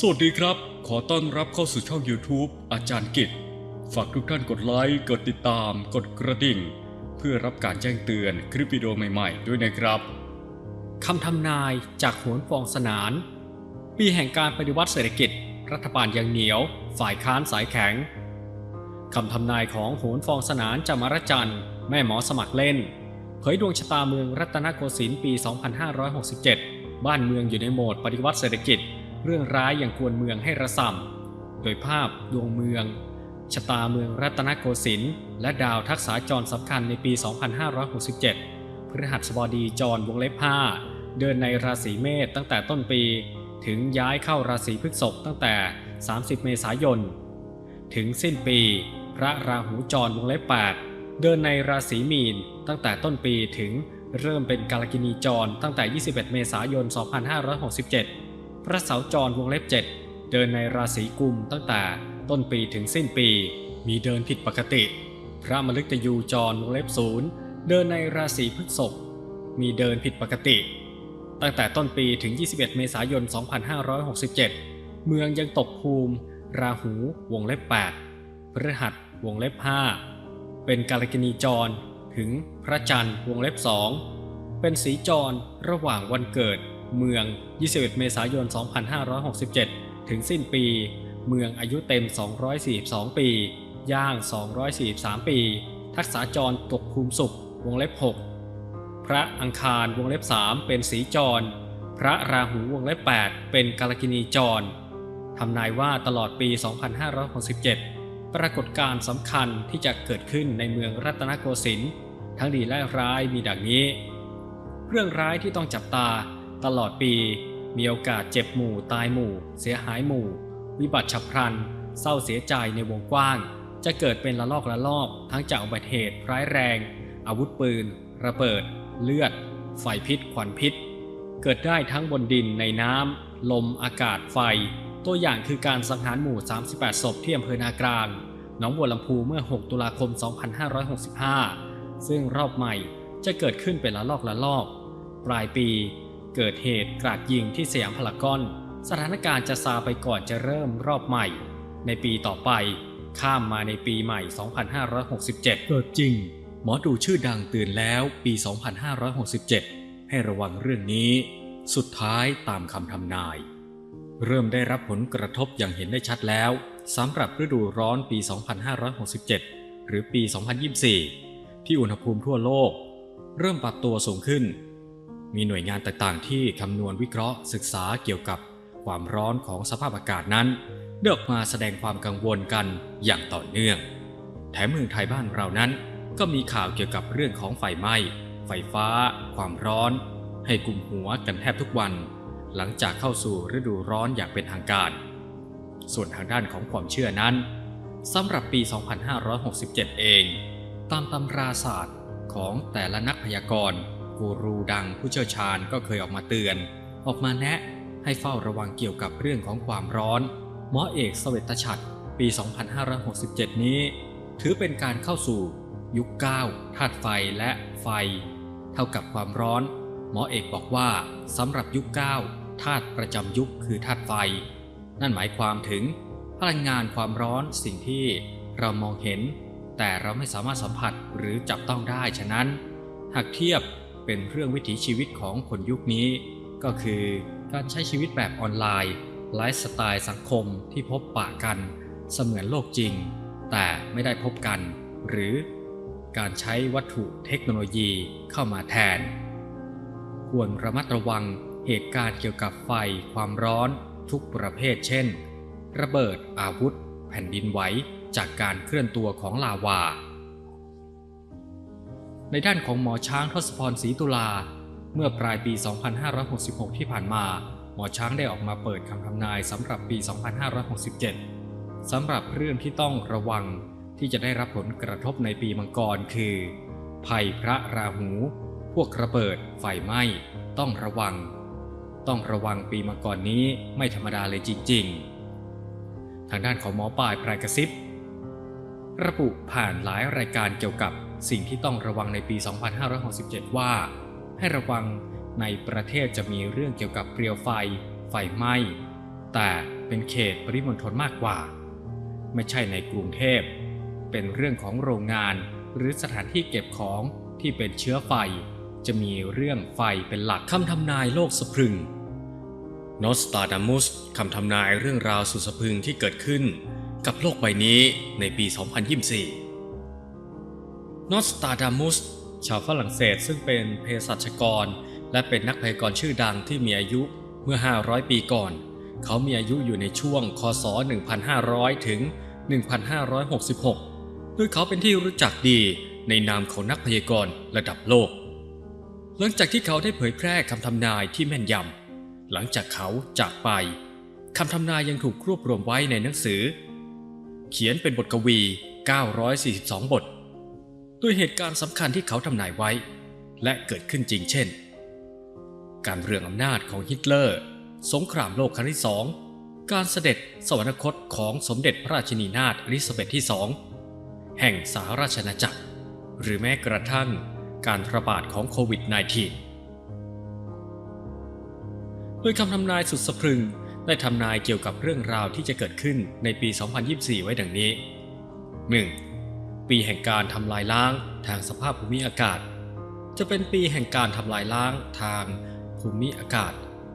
สวัสดีครับ ขอต้อนรับเข้าสู่ช่อง YouTube อาจารย์กิจ ฝากทุกท่านกดไลค์ กดติดตาม กดกระดิ่ง เพื่อรับการแจ้งเตือนคลิปวิดีโอใหม่ๆ ด้วยนะครับคำทำนายจากโหนฟองสนาน ปีแห่งการปฏิวัติเศรษฐกิจ รัฐบาลยังเหนียว ฝ่ายค้านสายแข็งคำทำนายของโหนฟองสนานจามรจันทร์แม่หมอสมัครเล่น เผยดวงชะตาเมืองรัตนโกสินทร์ปี 2567 บ้านเมืองอยู่ในโหมดปฏิวัติเศรษฐกิจ เรื่องร้ายอย่างควรเมืองให้ระส่ำโดยภาพดวงเมือง ชะตาเมืองรัตนโกสินทร์และดาวทักษาจรสำคัญในปี 2567 พฤหัสบดีจรวงเล็บผ้าเดินในราศีเมษตั้งแต่ต้นปี ถึงย้ายเข้าราศีพฤษภตั้งแต่ 30 เมษายน ถึงสิ้นปี พระราหูจรวงเล็บ8เดินในราศีมีนตั้งแต่ต้นปีถึงเริ่มเป็นกาลกินีจรตั้งแต่ 21 เมษายน 2567 พระเสาจรวงเล็บ 7 เดินในราศีกุมตั้งแต่ต้นปีถึงสิ้นปี มีเดินผิดปกติ พระมฤตยูจรวงเล็บศูนย์เดินในราศีพฤษภมีเดินผิดปกติ ตั้งแต่ต้นปีถึง 21 เมษายน 2567 เมืองยังตกภูมิ ราหูวงเล็บ 8 พฤหัสวงเล็บ 5 เป็นกาลกินีจรถึงพระจันทร์วงเล็บ2เป็นสีจรระหว่างวันเกิด เมือง 21 เมษายน 2567 ถึงสิ้นปี เมืองอายุเต็ม 242 ปี ย่าง 243 ปี ทักษาจรตกภูมิสุข วงเล็บ 6 พระอังคาร วงเล็บ 3 เป็นสีจร พระราหู วงเล็บ 8 เป็นกาลกินีจร ทำนายว่าตลอดปี 2567 ปรากฏการณ์สำคัญที่จะเกิดขึ้นในเมืองรัตนโกสินทร์ ทั้งดีและร้ายมีดังนี้ เรื่องร้ายที่ต้องจับตา ตลอดปี มีโอกาสเจ็บหมู่ตายหมู่ เสียหายหมู่ วิบัติฉับพลัน เศร้าเสียใจในวงกว้าง จะเกิดเป็นละลอกละลอก ทั้งจากอุบัติเหตุร้ายแรง อาวุธปืน ระเบิด เลือด ไฟพิษควันพิษ เกิดได้ทั้งบนดินในน้ำลมอากาศไฟ ตัวอย่างคือการสังหารหมู่ 38 ศพที่อำเภอนากลางหนองบัวลำพูเมื่อ 6 ตุลาคม 2565 ซึ่งรอบใหม่จะเกิดขึ้นเป็นละลอกละลอก ปลายปี เกิดเหตุกราดยิงที่สยามพารากอน สถานการณ์จะซาไปก่อนจะเริ่มรอบใหม่ ในปีต่อไป ข้ามมาในปีใหม่ 2567 เกิดจริง หมอดูชื่อดังเตือนแล้วปี 2567 ให้ระวังเรื่องนี้ สุดท้ายตามคำทำนาย เริ่มได้รับผลกระทบอย่างเห็นได้ชัดแล้วสำหรับฤดูร้อนปี 2567 หรือปี 2024 ที่อุณหภูมิทั่วโลก เริ่มปรับตัวสูงขึ้น มีหน่วยงานต่างๆ ที่คำนวณวิเคราะห์ศึกษาเกี่ยวกับความร้อนของสภาพอากาศนั้นได้ออกมาแสดงความกังวลกันอย่างต่อเนื่อง แถมเมืองไทยบ้านเรานั้น ก็มีข่าวเกี่ยวกับเรื่องของไฟไหม้ ไฟฟ้า ความร้อน ให้กลุ่มหัวกันแทบทุกวัน หลังจากเข้าสู่ฤดูร้อนอย่างเป็นทางการ ส่วนทางด้านของความเชื่อนั้นสำหรับปี 2567 เอง ตามตำราศาสตร์ของแต่ละนักพยากรณ์ กูรูดังผู้เชี่ยวชาญก็เคยออกมาเตือน ออกมาแนะให้เฝ้าระวังเกี่ยวกับเรื่องของความร้อน หมอเอกสเสวตฉัตรปี 2567 นี้ ถือเป็นการเข้าสู่ ยุค9ธาตุไฟและไฟ เท่ากับความร้อน หมอเอกบอกว่าสำหรับยุค9ธาตุประจำยุคคือธาตุไฟ นั่นหมายความถึง พลังงานความร้อนสิ่งที่เรามองเห็น แต่เราไม่สามารถสัมผัสหรือจับต้องได้ฉะนั้น หากเทียบ เป็นเรื่องวิถีชีวิตของคนยุคนี้ ก็คือการใช้ชีวิตแบบออนไลน์ไลฟ์สไตล์สังคมที่พบปะกัน เสมือนโลกจริง แต่ไม่ได้พบกัน หรือการใช้วัตถุเทคโนโลยีเข้ามาแทน ควรระมัดระวังเหตุการณ์เกี่ยวกับไฟความร้อนทุกประเภทเช่น ระเบิดอาวุธ แผ่นดินไหวจากการเคลื่อนตัวของลาวา ในด้านของหมอช้างทศพรศรีตุลา เมื่อปลายปี 2566 ที่ผ่านมา หมอช้างได้ออกมาเปิดคำทำนายสำหรับปี 2567 สำหรับเรื่องที่ต้องระวังที่จะได้รับผลกระทบในปีมังกรคือ ภัยพระราหู พวกระเบิด ไฟไหม้ ต้องระวัง ต้องระวังปีมังกรนี้ไม่ธรรมดาเลยจริง ๆ ทางด้านของหมอปลายปลายกระซิบระบุผ่านหลายรายการเกี่ยวกับ สิ่งที่ต้องระวังในปี 2567 ว่า ให้ระวังในประเทศจะมีเรื่องเกี่ยวกับเปลวไฟ ไฟไหม้ แต่เป็นเขตปริมณฑลมากกว่า ไม่ใช่ในกรุงเทพ เป็นเรื่องของโรงงานหรือสถานที่เก็บของที่เป็นเชื้อไฟ จะมีเรื่องไฟเป็นหลักคำทำนายโลกสะพรึงนอสตาดามุสคำทำนายเรื่องราวสุดสะพรึงที่เกิดขึ้น กับโลกใบนี้ในปี 2024 นอสตาดามุสชาวฝรั่งเศสซึ่งเป็นเภสัชกร และเป็นนักพยากรณ์ชื่อดังที่มีอายุเมื่อ 500 ปีก่อน เขามีอายุอยู่ในช่วง คศ 1500 ถึง 1566โดยเขาเป็นที่รู้จักดีในนามของนักพยากรณ์ระดับโลก หลังจากที่เขาได้เผยแพร่คำทำนายที่แม่นยำ หลังจากเขาจากไปคำทำนายยังถูกรวบรวมไว้ในหนังสือ เขียนเป็นบทกวี 942 บท ด้วยเหตุการณ์สำคัญที่เขาทำนายไว้ และเกิดขึ้นจริงเช่น การเรืองอำนาจของฮิตเลอร์ สงครามโลกครั้งที่สอง การเสด็จสวรรคตของสมเด็จพระราชินีนาถอลิซาเบธที่สอง แห่งสหราชอาณาจักร หรือแม้กระทั่งการระบาดของโควิด -19 โดยคำทำนายสุดสะพรึงได้ทำนายเกี่ยวกับเรื่องราวที่จะเกิดขึ้นในปี 2024 ไว้ดังนี้ 1. ปีแห่งการทำลายล้างทางสภาพภูมิอากาศ จะเป็นปีแห่งการทำลายล้างทางภูมิอากาศ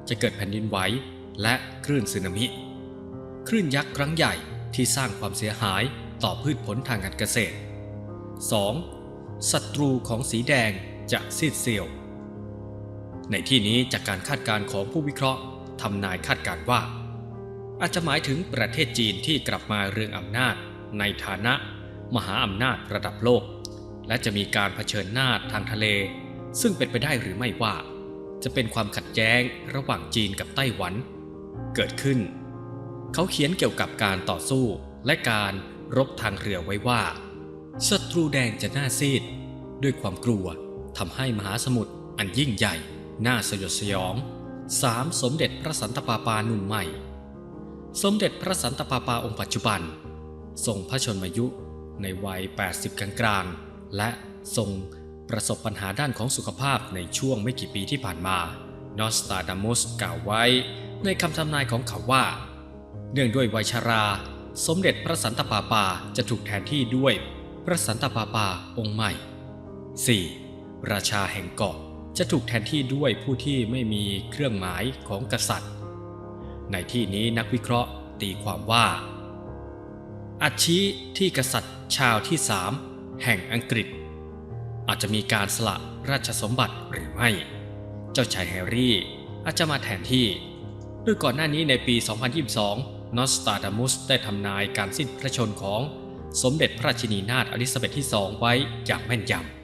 จะเกิดแผ่นดินไหวและคลื่นสึนามิ คลื่นยักษ์ครั้งใหญ่ที่สร้างความเสียหายต่อพืชผลทางการเกษตร 2. ศัตรูของสีแดงจะซีดเซียว ในที่นี้จากการคาดการณ์ของผู้วิเคราะห์ทำนายคาดการณ์ว่า อาจจะหมายถึงประเทศจีนที่กลับมาเรืองอำนาจในฐานะ มหาอำนาจระดับโลก และจะมีการเผชิญหน้าทางทะเล ซึ่งเป็นไปได้หรือไม่ว่า จะเป็นความขัดแย้งระหว่างจีนกับไต้หวัน เกิดขึ้น เขาเขียนเกี่ยวกับการต่อสู้และการรบทางเรือไว้ว่าศัตรูแดงจะน่าซีด ด้วยความกลัวทำให้มหาสมุทรอันยิ่งใหญ่น่าสยดสยอง 3. สมเด็จพระสันตะปาปาหนุ่มใหม่ สมเด็จพระสันตะปาปาองค์ปัจจุบัน ทรงพระชนมายุ ในวัย 80 กลางๆ และทรงประสบปัญหาด้านของสุขภาพในช่วงไม่กี่ปีที่ผ่านมานอสตาดามุสกล่าวไว้ในคำทำนายของเขาว่า เนื่องด้วยวัยชรา สมเด็จพระสันตะปาปาจะถูกแทนที่ด้วยพระสันตะปาปาองค์ใหม่ 4. ราชาแห่งเกาะจะถูกแทนที่ด้วยผู้ที่ไม่มีเครื่องหมายของกษัตริย์ ในที่นี้นักวิเคราะห์ตีความว่า อาชี้ที่กษัตริย์ชาวที่สามแห่งอังกฤษ อาจจะมีการสละราชสมบัติหรือไม่ เจ้าชายแฮร์รี่อาจจะมาแทนที่ด้วยก่อนหน้านี้ในปี 2022 นอสตาดามุสได้ทำนายการสิ้นพระชนม์ของสมเด็จพระราชินีนาถอลิซาเบธที่สองไว้อย่างแม่นยำ